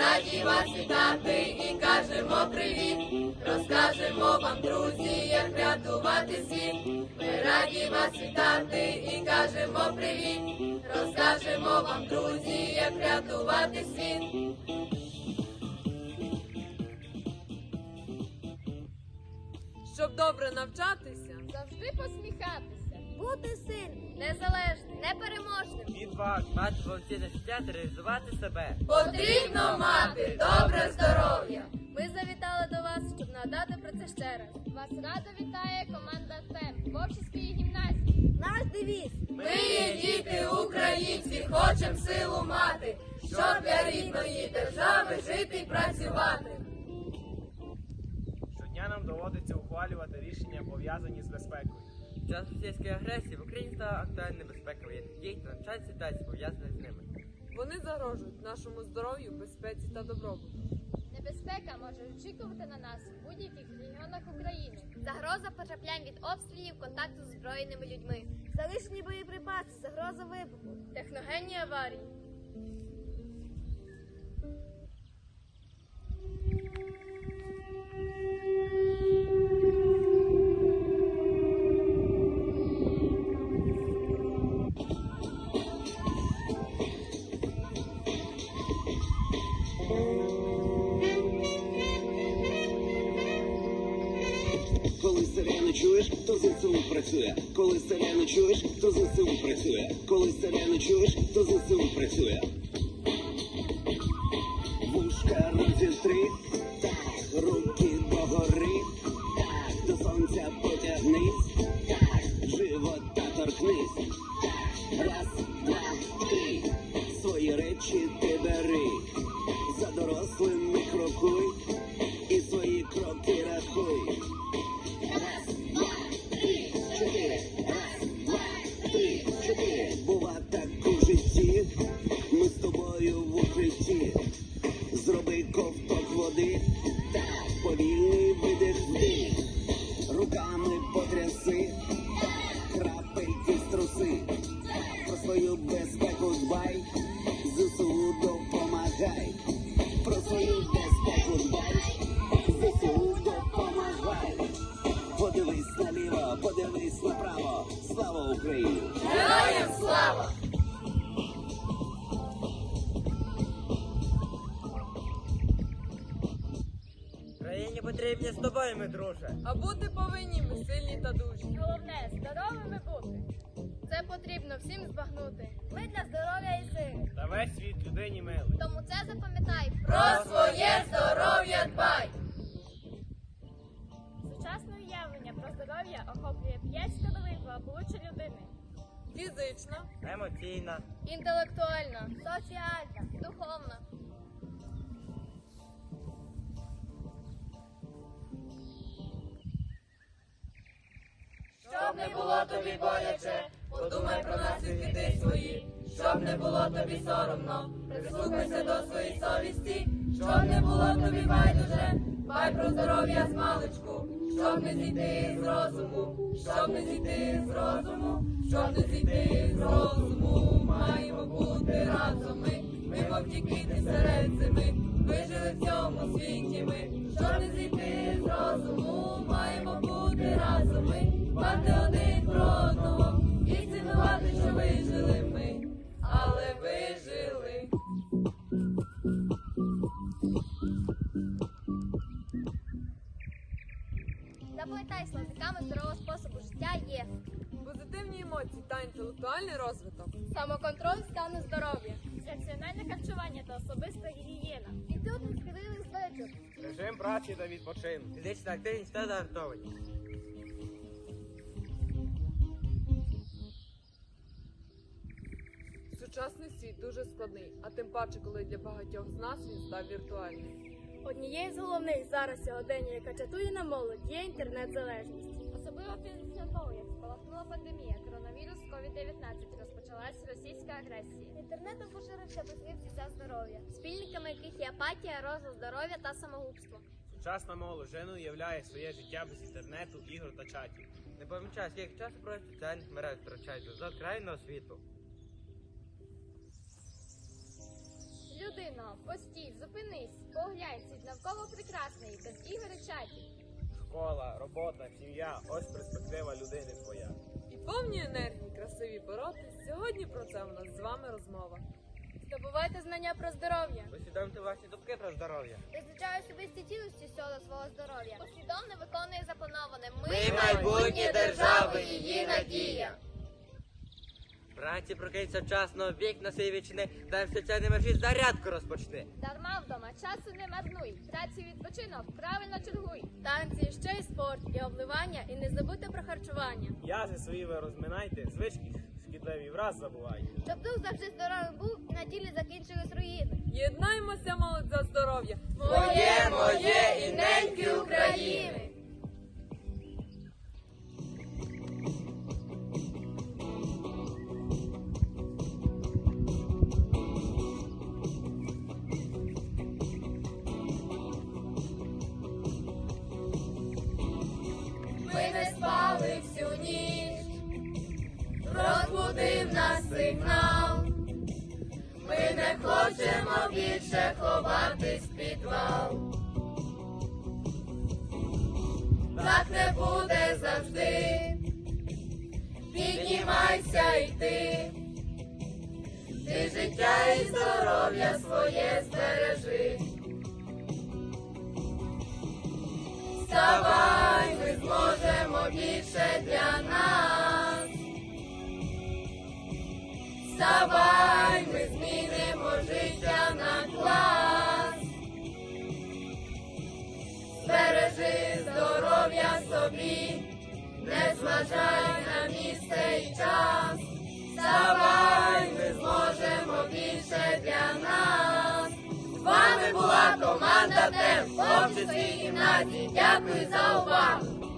раді вас вітати і кажемо привіт. Розкажемо вам, друзі, як рятувати світ. Ми раді вас вітати і кажемо привіт. Розкажемо вам, друзі, як рятувати світ. Щоб добре навчатися, Завжди посміхатися. Бути сильним. Незалежним, непереможним. Відваг, мати повноцінне життя та реалізувати себе. Потрібно мати добре здоров'я. Ми завітали до вас, щоб нагадати про це ще раз. Вас радо вітає команда ТЕМ Творчої гімназії. Наш девіз. Ми є діти українці, хочем силу мати, щоб для рідної держави жити й працювати. Щодня нам доводиться ухвалювати рішення, пов'язані з безпекою. Час російської агресії в Україні стала актуальна небезпека воєнних дій та навчальні ситуації пов'язаних з ними. вони загрожують нашому здоров'ю, безпеці та добробуту. Небезпека може очікувати на нас в будь-яких регіонах України. Загроза потраплянь від обстрілів, контакту з збройними людьми, Залишені боєприпаси, загроза вибуху. техногенні аварії. ЗСУ працює. Коли сирену чуєш, то ЗСУ працює. Коли сирену чуєш, то ЗСУ працює. Вушка розітри, так, руки догори, так, до сонця потягнись, так, живота торкнись, так, раз, два, три, свої речі ти бери, за дорослими Подивись наліво, подивись направо. Слава Україні! Героям слава! Країні потрібні з тобою, ми друже. А бути повинні ми сильні та дужі. Головне здоровими бути. Це потрібно всім збагнути. Ми для здоров'я і сили. Та весь світ людині милий. Тому це запам'ятай. Про своє здоров'я дбай! Здоров'я охоплює п'ять складових благополуччя людини: Фізична, Емоційна, інтелектуальна, соціальна, духовна. Щоб не було тобі боляче, подумай про наслідки свої, щоб не було тобі соромно, прислухайся до своєї совісті, щоб не було тобі байдуже, бай про здоров'я з маличку, щоб не зійти з розуму, щоб не зійти з розуму, щоб не зійти з розуму, маємо бути разом ми, ми мов діти серед зими, вижили в цьому світі ми, інтелектуальний розвиток. самоконтроль стану здоров'я, раціональне харчування та особиста гігієна, відсутність шкідливих звичок, Режим праці та відпочинку. фізична активність та загартованість. Сучасний світ дуже складний, а тим паче, коли для багатьох з нас він став віртуальним. Однією з головних зараз сьогодення, яка чатує на молодь, є інтернет-залежність. особливо після того, як спалахнула пандемія коронавірус COVID-19, розпочалась агресія. Інтернетом поширився безлив за здоров'я. Спільниками яких є апатія, розлад здоров'я та самогубство. Сучасна молодь вже не уявляє своє життя без інтернету, ігор та чатів. Не помічаєш, як часу в соціальних мережах втрачають до крайного світу. людино, постій, зупинись, поглянь, світ навколо прекрасний, без ігор і чатів. Школа, робота, сім'я ось перспектива людини твоя. Повні енергії, красиві пороти. Сьогодні про це у нас з вами розмова. Здобувайте знання про здоров'я. Усвідомте власні думки про здоров'я. Визначаю особисті цілості щодо свого здоров'я. Послідовно виконує заплановане. Ми майбутнє держави, її надія. Вранці прокинься вчасно, вік на свій вічни, дай в соціальній мережі зарядку розпочни. Дарма вдома, часу не марнуй. Праці відпочинок, правильно чергуй. Танці, ще й спорт, і обливання, і не забудьте про харчування. М'язи свої ви розминайте, звички шкідливі враз забувайте. Щоб дух завжди здоровим був і на тілі закінчились руїни. Єднаймося, молодь, за здоров'я. Моє, моє більше ховатись підвал. Так не буде завжди. Піднімайся і ти. Ти життя і здоров'я своє збережи. Вставай, ми зможемо більше для нас. Вставай, зважай на місце і час. Вставай, ми зможемо більше для нас. З вами була команда ТЕМ, хлопчиці гімназії. Дякую за увагу.